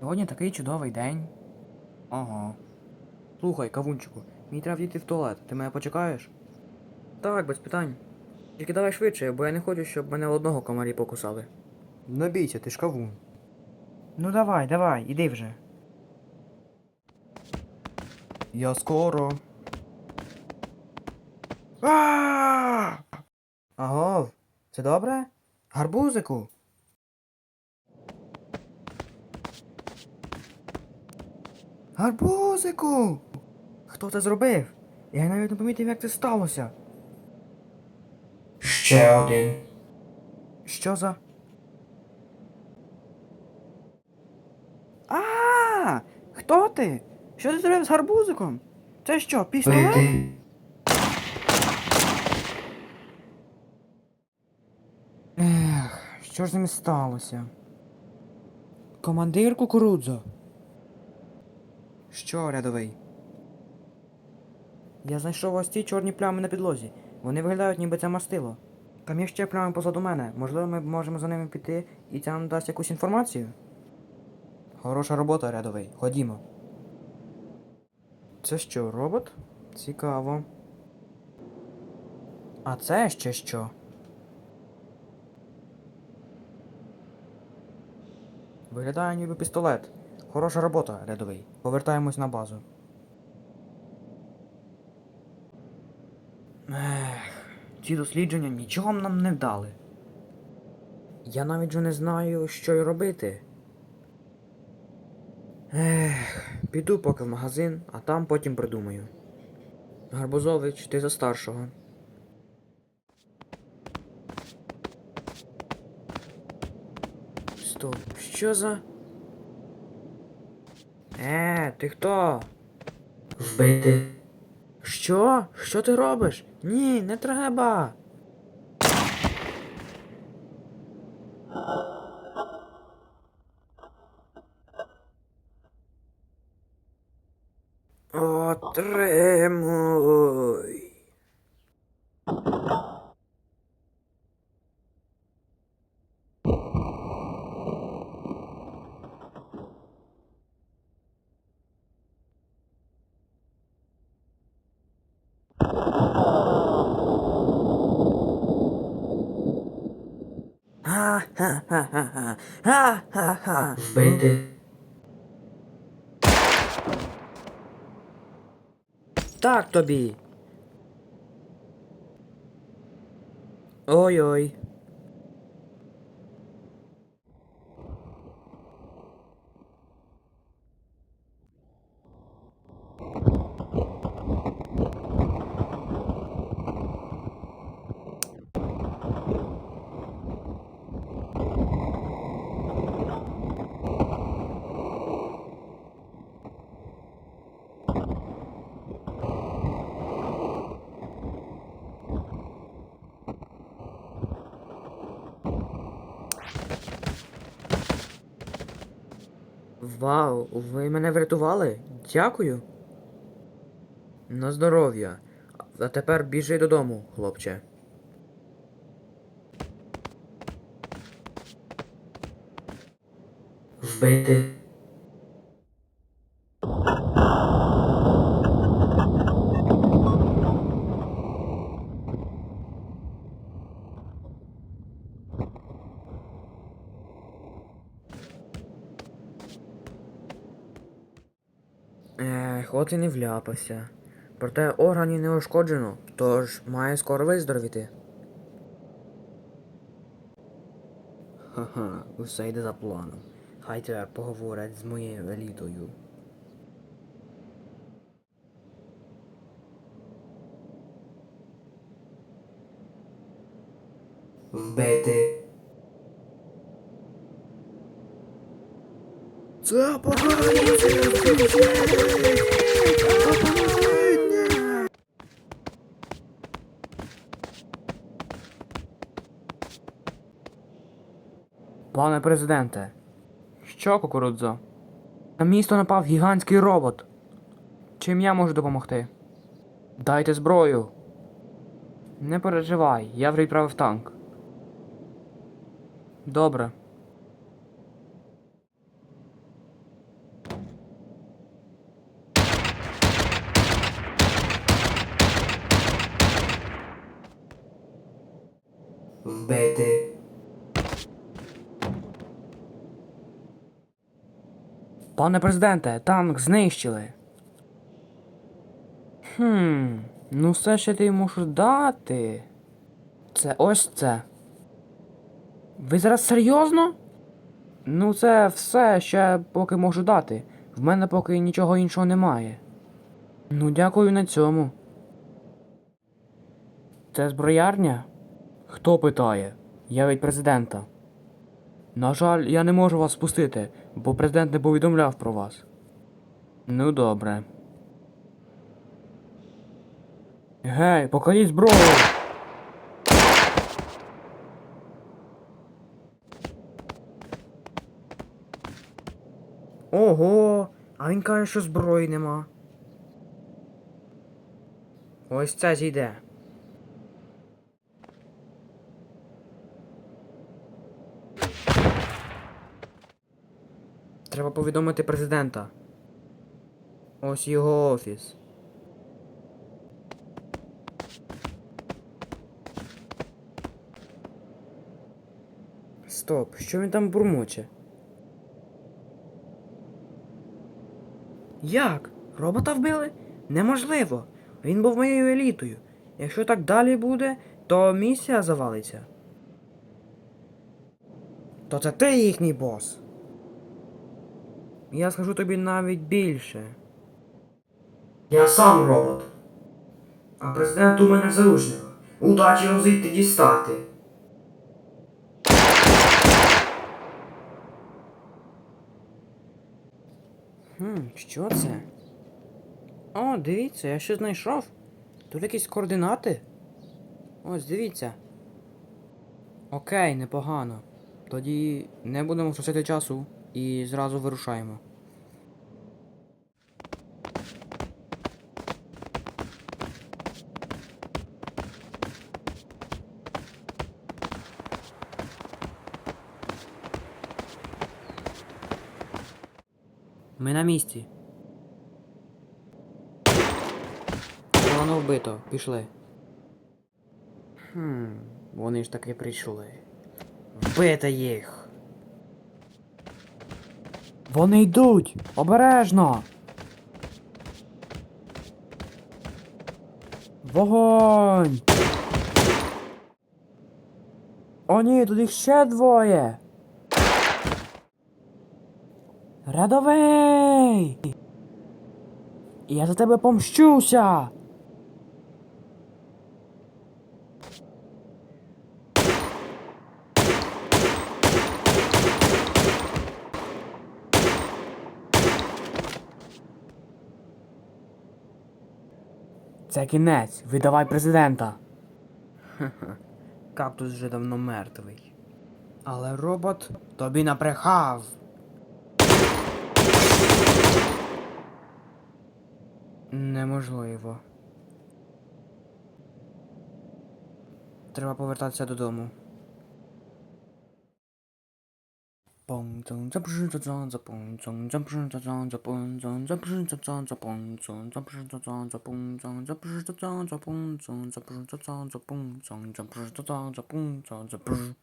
Сьогодні такий чудовий день. Ага. Слухай, кавунчику, мені треба йти в туалет. Ти мене почекаєш? Так, без питань. Тільки давай швидше, бо я не хочу, щоб мене одного комарі покусали. Не бійся, ти ж кавун. Ну давай, давай, іди вже. Я скоро. Агов, це добре? Гарбузику. Гарбузику! Хто це зробив? Я навіть не помітив, як це сталося. Ще один. Що за. А! Хто ти? Що ти зробив з гарбузиком? Це що, пістолет? Ех, що ж з ними сталося? Командир кукурудзо. Що, рядовий? Я знайшов ось ці чорні плями на підлозі. Вони виглядають, ніби це мастило. Там є ще плями позаду мене. Можливо, ми можемо за ними піти і це нам дасть якусь інформацію. Хороша робота, рядовий. Ходімо. Це що, робот? Цікаво. А це ще що? Виглядає ніби пістолет. Хороша робота, рядовий. Повертаємось на базу. Ех, ці дослідження нічого нам не вдали. Я навіть вже не знаю, що й робити. Ех, піду поки в магазин, а там потім придумаю. Гарбузович, ти за старшого. Стоп, що за. Е, ти хто? Вбити. Що? Що ти робиш? Ні, не треба. Отримуй. Ха-ха-ха. Вбити. Так тобі. Ой-ой. Вау, ви мене врятували? Дякую. На здоров'я. А тепер біжи додому, хлопче. Вбити. Ех, от і не вляпався. Проте органів не ушкоджено, тож має скоро виздоровіти. Ха-ха, усе йде за планом. Хай тепер поговорять з моєю елітою. Вбити. Це покарання! Пане президенте, що, кукурудзо? На місто напав гігантський робот. Чим я можу допомогти? Дайте зброю. Не переживай, я вже відправив танк. Добре. Вбити. Пане президенте, танк знищили. Хм, ну все, що ти можеш дати. Це ось це. Ви зараз серйозно? Ну, це все, я поки можу дати. В мене поки нічого іншого немає. Ну, дякую на цьому. Це зброярня? Хто питає? Я від президента. На жаль, я не можу вас спустити, бо президент не повідомляв про вас. Ну добре. Гей, покажіть зброю! Ого, а він каже, що зброї нема. Ось це зійде. Треба повідомити президента. Ось його офіс. Стоп, що він там бурмоче? Як? Робота вбили? Неможливо. Він був моєю елітою. Якщо так далі буде, то місія завалиться. То це ти їхній бос. Я скажу тобі навіть більше. Я сам робот. А президент у мене заручник. Удачі його звідти дістати. Хм, що це? О, дивіться, я ще знайшов. Тут якісь координати. Ось, дивіться. Окей, непогано. Тоді не будемо втрачати часу і зразу вирушаємо. Ми на місці. Воно вбито, пішли. Хм, вони ж таки прийшли. Вбити їх. Вони йдуть! Обережно! Вогонь! О ні, тут їх ще двоє! Рядовий! Я за тебе помщуся! Це кінець. Видавай президента. Кактус вже давно мертвий. Але робот тобі напрехав. Неможливо. Треба повертатися додому. 嘣咚，这不是这这这嘣咚，这不是这这这嘣咚，这不是这这这嘣咚，这不是这这这嘣咚，这不是这这这嘣咚，这不是这这这嘣咚，这不是这这这嘣咚，这不是。